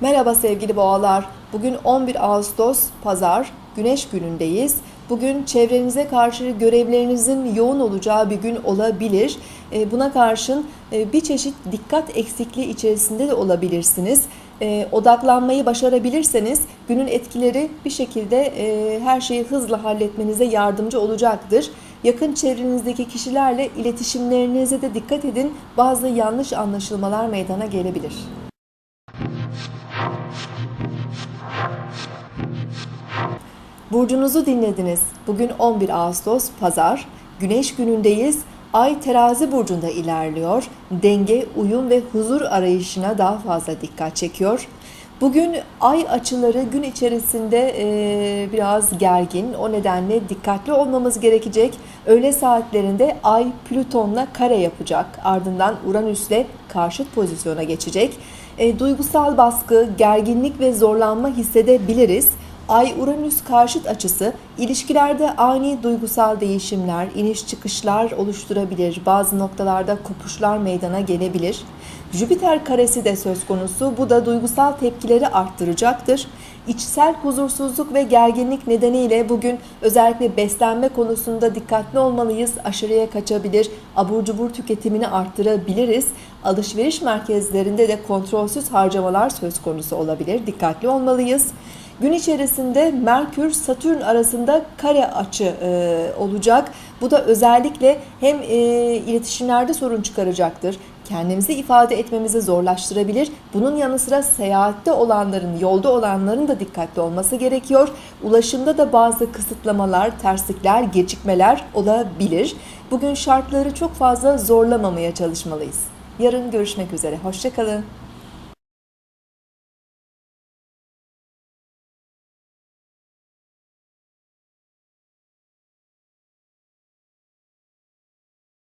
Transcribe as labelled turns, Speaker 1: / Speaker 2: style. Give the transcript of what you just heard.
Speaker 1: Merhaba sevgili boğalar. Bugün 11 Ağustos Pazar, Güneş günündeyiz. Bugün çevrenize karşı görevlerinizin yoğun olacağı bir gün olabilir. E, Buna karşın e, bir çeşit dikkat eksikliği içerisinde de olabilirsiniz. E, Odaklanmayı başarabilirseniz günün etkileri bir şekilde e, her şeyi hızla halletmenize yardımcı olacaktır. Yakın çevrenizdeki kişilerle iletişimlerinize de dikkat edin. Bazı yanlış anlaşılmalar meydana gelebilir. Burcunuzu dinlediniz. Bugün 11 Ağustos Pazar. Güneş günündeyiz. Ay terazi burcunda ilerliyor. Denge, uyum ve huzur arayışına daha fazla dikkat çekiyor. Bugün ay açıları gün içerisinde e, biraz gergin. O nedenle dikkatli olmamız gerekecek. Öğle saatlerinde ay Plüton'la kare yapacak. Ardından Uranüs'le karşıt pozisyona geçecek. E, duygusal baskı, gerginlik ve zorlanma hissedebiliriz. Ay-Uranüs karşıt açısı ilişkilerde ani duygusal değişimler, iniş çıkışlar oluşturabilir. Bazı noktalarda kopuşlar meydana gelebilir. Jüpiter karesi de söz konusu. Bu da duygusal tepkileri arttıracaktır. İçsel huzursuzluk ve gerginlik nedeniyle bugün özellikle beslenme konusunda dikkatli olmalıyız. Aşırıya kaçabilir, abur cubur tüketimini arttırabiliriz. Alışveriş merkezlerinde de kontrolsüz harcamalar söz konusu olabilir. Dikkatli olmalıyız. Gün içerisinde Merkür Satürn arasında kare açı e, olacak. Bu da özellikle hem e, iletişimlerde sorun çıkaracaktır. Kendimizi ifade etmemizi zorlaştırabilir. Bunun yanı sıra seyahatte olanların, yolda olanların da dikkatli olması gerekiyor. Ulaşımda da bazı kısıtlamalar, terslikler, gecikmeler olabilir. Bugün şartları çok fazla zorlamamaya çalışmalıyız. Yarın görüşmek üzere. Hoşçakalın.